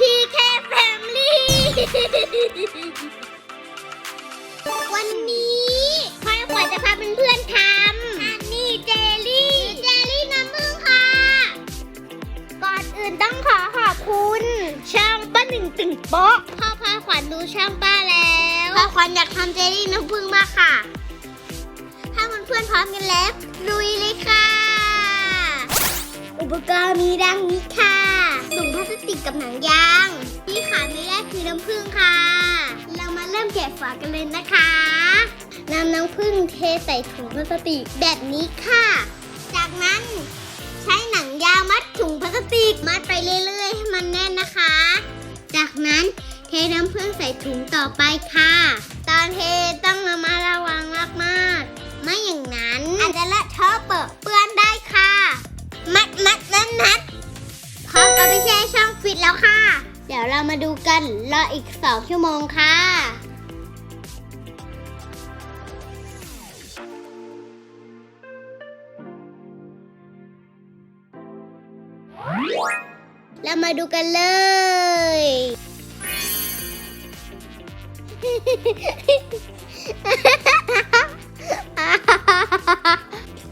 PK Family วันนี้พลอยขวัญจะพาเพื่อนๆทำอันนี้เจลลี่เจลลี่น้ำผึ้งค่ะ ก่อนอื่นต้องขอขอบคุณช่องป้าหนึ่งตึงโป๊ะพ่อพาขวัญดูช่องป้าแล้วพ่อขวัญอยากทำเจลลี่น้ำผึ้งมากค่ะ ถ้าเพื่อนๆพร้อมกันแล้วลุยเลยค่ะ อุปกรณ์มีดังนี้ค่ะ ถุงพลาสติกกับหนังยางที่ขาดไม่ได้คือน้ำผึ้งค่ะ เรามาเริ่มแกะฝากันเลยนะคะนำน้ำผึ้งเทใส่ถุงพลาสติกแบบนี้ค่ะ จากนั้นใช้หนังยางมัดถุงพลาสติกมัดไปเรื่อยๆให้มันแน่นนะคะ จากนั้นเทน้ำผึ้งใส่ถุงต่อไปค่ะ ตอนเทต้องระมัด ช่องฟิตแล้วค่ะ เดี๋ยวเรามาดูกันรออีก 2 ชั่วโมงค่ะเรามาดูกันเลย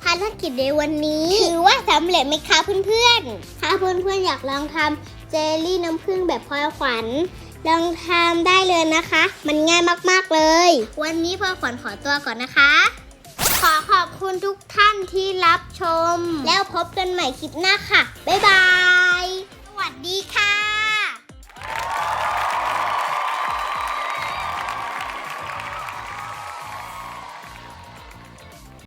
ภารกิจในวันนี้ ถือว่าสำเร็จไหมคะเพื่อนๆ ถ้าเพื่อนๆอยากลองทำ เจลลี่น้ำผึ้งแบบพลอยขวัญลองทำได้เลยนะคะ มันง่ายมากๆเลย วันนี้พลอยขวัญขอตัวก่อนนะคะ ขอขอบคุณทุกท่านที่รับชม แล้วพบกันใหม่คลิปหน้าค่ะ บ๊ายบาย สวัสดีค่ะ